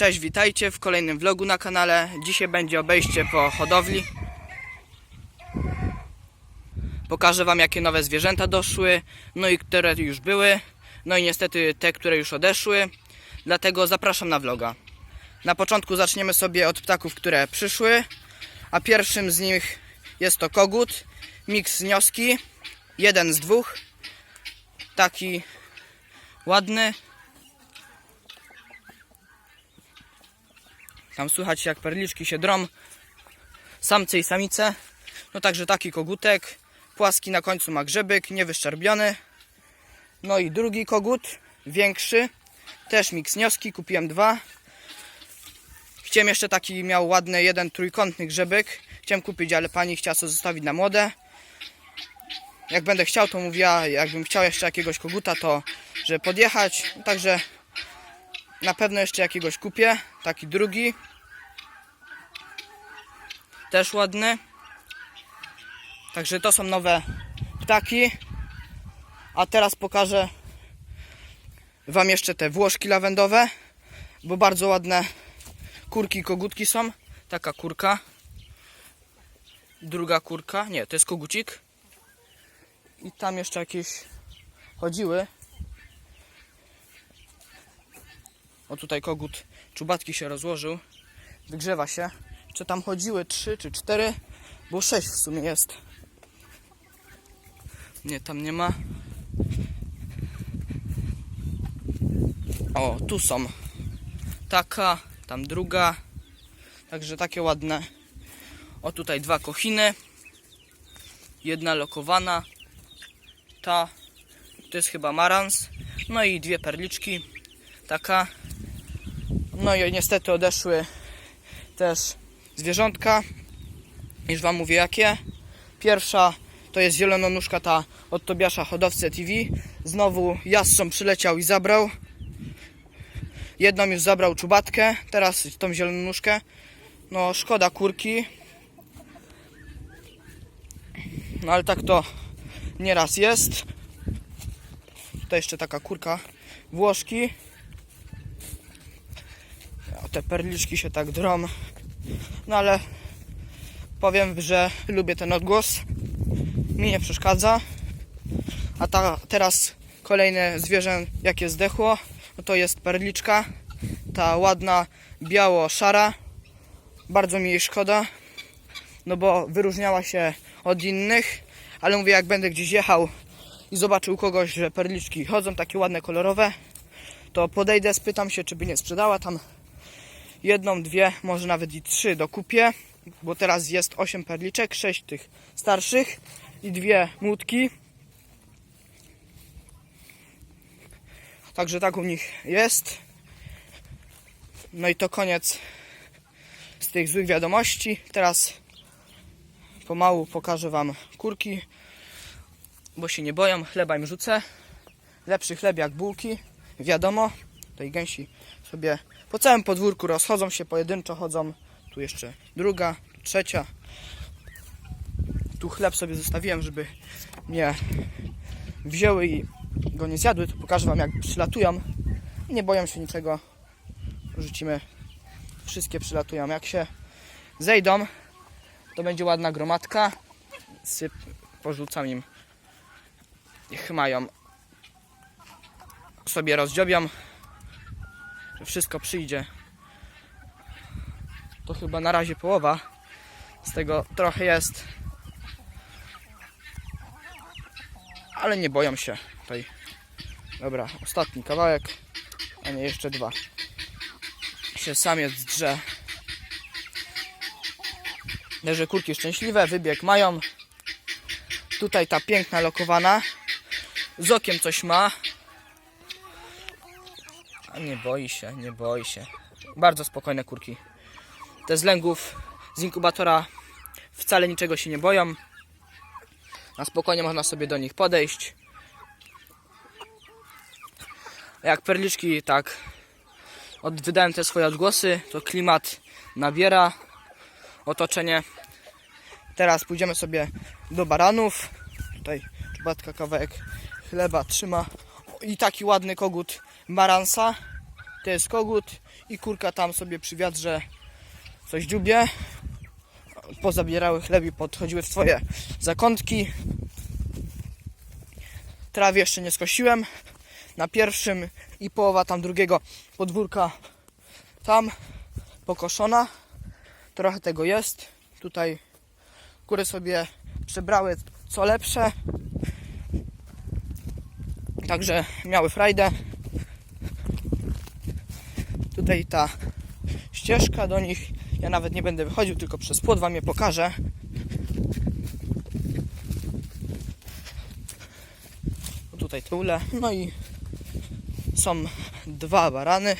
Cześć, witajcie w kolejnym vlogu na kanale. Dzisiaj będzie obejście po hodowli. Pokażę Wam, jakie nowe zwierzęta doszły, no i które już były, no i niestety te, które już odeszły. Dlatego zapraszam na vloga. Na początku zaczniemy sobie od ptaków, które przyszły, a pierwszym z nich jest to kogut, miks wnioski, jeden z dwóch, taki ładny, Tam słychać jak perliczki się drą. Samce i samice. No także taki kogutek. Płaski na końcu ma grzebyk, niewyszczerbiony. No i drugi kogut, większy. Też miks wnioski, kupiłem dwa. Chciałem jeszcze taki, miał ładny jeden trójkątny grzebyk. Chciałem kupić, ale pani chciała sobie zostawić na młode. Jak będę chciał, to mówiła, jakbym chciał jeszcze jakiegoś koguta, to żeby podjechać. Także na pewno jeszcze jakiegoś kupię. Taki drugi. Też ładny. Także to są nowe ptaki. A teraz pokażę Wam jeszcze te włoszki lawendowe. Bo bardzo ładne kurki kogutki są. Taka kurka. Druga kurka. Nie, to jest kogucik. I tam jeszcze jakieś chodziły. O tutaj kogut czubatki się rozłożył. Wygrzewa się. Czy tam chodziły trzy czy cztery? Bo sześć w sumie jest. Nie, tam nie ma. O, tu są. Taka, tam druga. Także takie ładne. O, tutaj dwa kochiny. Jedna lokowana. Ta. To jest chyba marans. No i dwie perliczki. Taka. No i niestety odeszły też zwierzątka. Już Wam mówię jakie. Pierwsza to jest zielononóżka ta od Tobiasza Hodowcę TV. Znowu jastrząb przyleciał i zabrał. Jedną już zabrał czubatkę, teraz tą zielononóżkę. No szkoda kurki. No ale tak to nieraz jest. Tutaj jeszcze taka kurka. Włoszki. Te perliczki się tak drą. No ale powiem, że lubię ten odgłos. Mi nie przeszkadza. A ta, teraz kolejne zwierzę, jakie zdechło, no to jest perliczka. Ta ładna, biało-szara. Bardzo mi jej szkoda. No bo wyróżniała się od innych. Ale mówię, jak będę gdzieś jechał i zobaczył kogoś, że perliczki chodzą takie ładne, kolorowe, to podejdę, spytam się, czy by nie sprzedała tam jedną, dwie, może nawet i trzy dokupię, bo teraz jest 8 perliczek, 6 tych starszych i dwie młódki. Także tak u nich jest. No i to koniec z tych złych wiadomości. Teraz pomału pokażę Wam kurki, bo się nie boją. Chleba im rzucę. Lepszy chleb jak bułki, wiadomo. Tej gęsi sobie po całym podwórku rozchodzą się, pojedynczo chodzą. Tu jeszcze druga, trzecia. Tu chleb sobie zostawiłem, żeby mnie wzięły i go nie zjadły. To pokażę Wam jak przylatują. Nie boją się niczego. Rzucimy. Wszystkie przylatują. Jak się zejdą, to będzie ładna gromadka. Syp, porzucam im. Niech mają. Sobie rozdziobią wszystko przyjdzie. To chyba na razie połowa. Z tego trochę jest. Ale nie boją się tutaj. Dobra, ostatni kawałek. A nie, jeszcze dwa. Się samiec drze. Leży kurki szczęśliwe, wybieg mają. Tutaj ta piękna lokowana. Z okiem coś ma. Nie boi się, nie boi się. Bardzo spokojne kurki. Te z lęgów z inkubatora wcale niczego się nie boją. Na spokojnie można sobie do nich podejść. Jak perliczki, tak od, wydałem te swoje odgłosy, to klimat nabiera otoczenie. Teraz pójdziemy sobie do baranów. Tutaj czubatka kawałek chleba trzyma. I taki ładny kogut baransa. to jest kogut i kurka tam sobie przy wiatrze coś dziubie. Pozabierały chleb i podchodziły w swoje zakątki. Trawy jeszcze nie skosiłem. Na pierwszym i połowa tam drugiego podwórka tam pokoszona. Trochę tego jest. Tutaj kury sobie przebrały co lepsze. Także miały frajdę. Tutaj ta ścieżka do nich. Ja nawet nie będę wychodził, tylko przez płot wam je pokażę. Tutaj te ule. No i są dwa barany.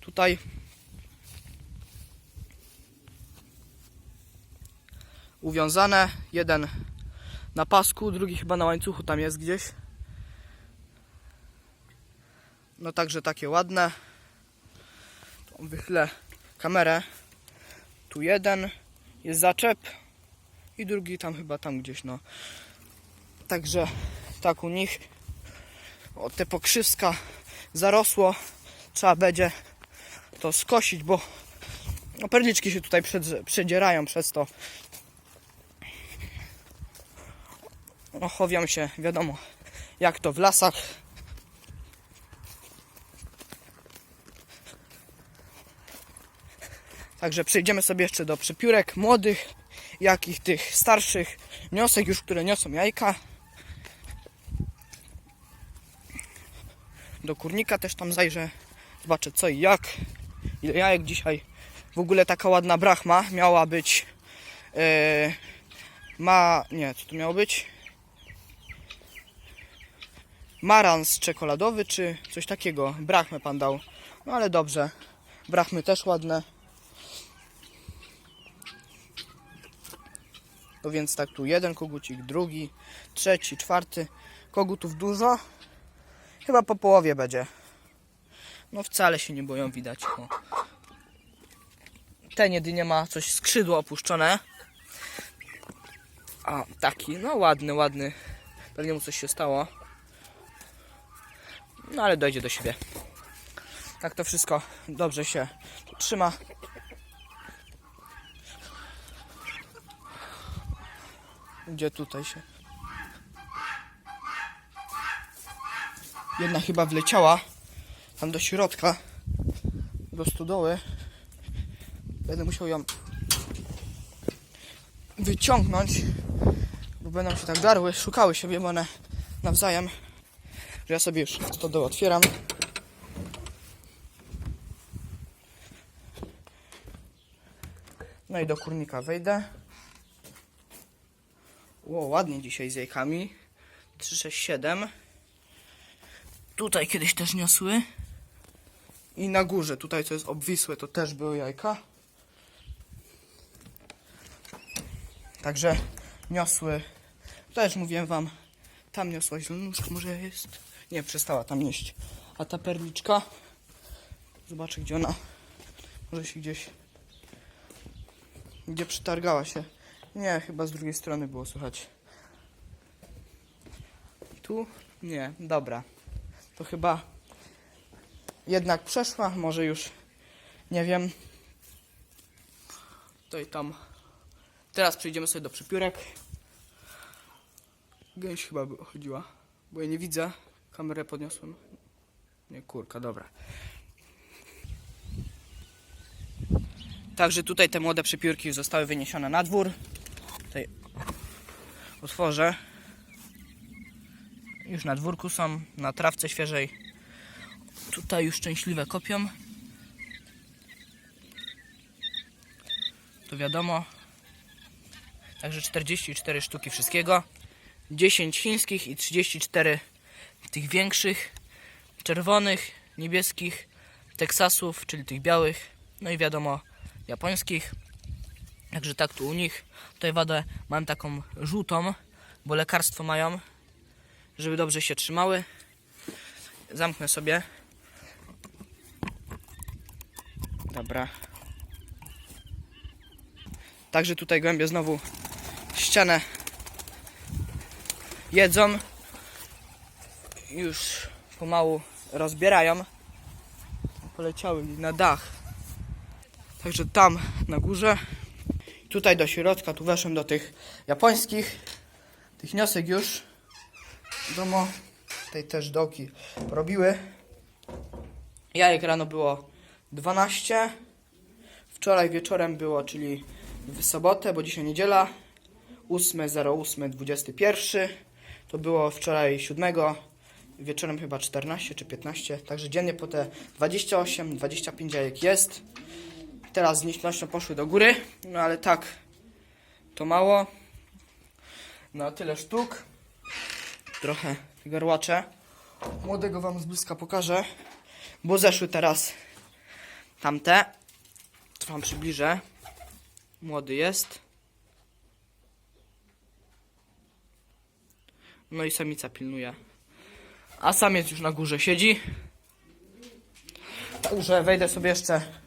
Tutaj uwiązane. Jeden na pasku, drugi chyba na łańcuchu tam jest gdzieś. No także takie ładne. Wychylę kamerę. Tu jeden jest zaczep i drugi tam chyba tam gdzieś no. Także tak u nich. O te pokrzywska zarosło. Trzeba będzie to skosić, bo no, perliczki się tutaj przed, przedzierają przez to. Chowią się, wiadomo, jak to w lasach. Także przejdziemy sobie jeszcze do przypiórek młodych, jak i tych starszych niosek już, które niosą jajka. Do kurnika też tam zajrzę, zobaczę co i jak. Ile jajek dzisiaj. W ogóle taka ładna brachma miała być. e, ma. Nie, co to miało być? Marans czekoladowy, czy coś takiego. Brachmę pan dał. No ale dobrze. Brachmy też ładne. No więc tak tu jeden kogucik, drugi, trzeci, czwarty. Kogutów dużo. Chyba po połowie będzie. No wcale się nie boją widać. O. Ten jedynie ma coś skrzydło opuszczone. A taki, no ładny, ładny. Pewnie mu coś się stało. No ale dojdzie do siebie. Tak to wszystko dobrze się trzyma. Gdzie tutaj się? Jedna chyba wleciała tam do środka, do stodoły. Będę musiał ją wyciągnąć, bo będą się tak darły, szukały siebie, bo one nawzajem, że ja sobie już stodołę otwieram. No i do kurnika wejdę. Ło, ładnie dzisiaj z jajkami. 367. Tutaj kiedyś też niosły. I na górze, tutaj co jest obwisłe, to też były jajka. Także niosły. Też mówiłem wam, tam niosła zielonuszka, może jest. Nie, przestała tam nieść. A ta perliczka, zobaczę gdzie ona. Może się gdzieś. Gdzie przytargała się. Nie, chyba z drugiej strony było słychać. Tu? Nie, dobra. To chyba jednak przeszła, może już nie wiem. To i tam. Teraz przejdziemy sobie do przypiórek. Gęś chyba chodziła, bo ja nie widzę. Kamerę podniosłem. Nie, kurka, dobra. Także tutaj te młode przypiórki już zostały wyniesione na dwór. Tutaj otworzę. Już na dwórku są, na trawce świeżej. Tutaj już szczęśliwe kopią. To wiadomo. Także 44 sztuki wszystkiego. 10 chińskich i 34 tych większych, czerwonych, niebieskich, teksasów, czyli tych białych. No i wiadomo, japońskich. Także tak tu u nich. Tutaj wadę mam taką żółtą, bo lekarstwo mają, żeby dobrze się trzymały. Zamknę sobie. Dobra. Także tutaj głębie znowu ścianę jedzą. Już pomału rozbierają. poleciały na dach. Także tam na górze. Tutaj do środka, tu weszłem do tych japońskich. Tych wniosek już. Domo. Tutaj też dołki robiły. Jajek rano było 12. Wczoraj wieczorem było, czyli w sobotę, bo dzisiaj niedziela. 8.08.21. To było wczoraj 7. Wieczorem chyba 14 czy 15. Także dziennie po te 28, 25 jajek jest. Teraz z poszły do góry. No ale tak, to mało. Na tyle sztuk. Trochę garłacze. Młodego wam z bliska pokażę. Bo zeszły teraz tamte. To wam przybliżę. Młody jest. No i samica pilnuje. A samiec już na górze siedzi. Także wejdę sobie jeszcze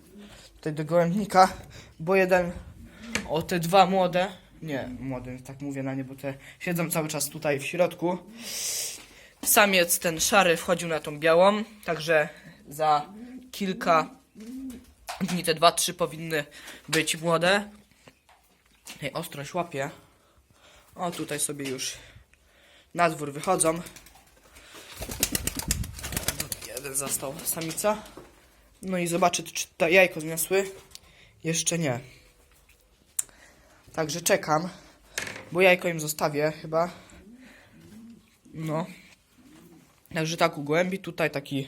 do gołębnika, bo jeden o te dwa młode, nie młode, tak mówię na nie, bo te siedzą cały czas tutaj w środku. Samiec ten szary wchodził na tą białą, także za kilka dni te dwa, trzy powinny być młode. Ej, ostrość łapie. O, tutaj sobie już na dwór wychodzą. Jeden został samica. No i zobaczę, czy to jajko zniosły. Jeszcze nie. Także czekam, bo jajko im zostawię chyba. No. Także tak głębi. Tutaj taki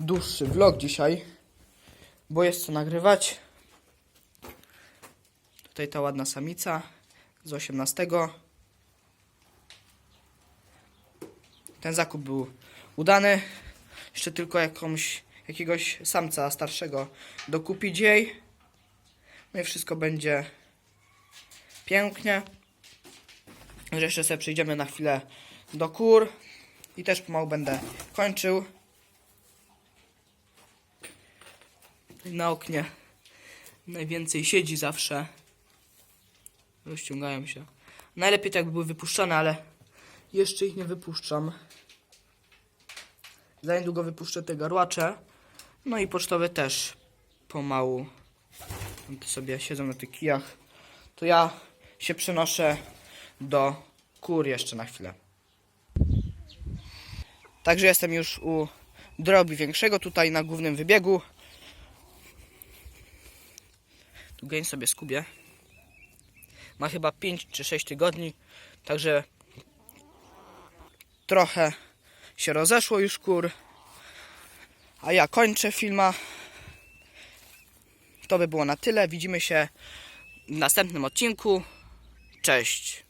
dłuższy vlog dzisiaj, bo jest co nagrywać. Tutaj ta ładna samica z 18. Ten zakup był udany. Jeszcze tylko jakąś, jakiegoś samca starszego dokupić jej. No i wszystko będzie pięknie. Że jeszcze sobie przyjdziemy na chwilę do kur. I też pomału będę kończył. Na oknie najwięcej siedzi zawsze. Rozciągają się. Najlepiej tak jakby były wypuszczone, ale jeszcze ich nie wypuszczam. Za niedługo wypuszczę te garłacze. No i pocztowe też pomału. Sobie siedzą na tych kijach. To ja się przenoszę do kur jeszcze na chwilę. Także jestem już u drobi większego tutaj na głównym wybiegu. Tu geń sobie skubie. Ma chyba 5 czy 6 tygodni, także trochę się rozeszło już kur. A ja kończę filma. To by było na tyle. Widzimy się w następnym odcinku. Cześć.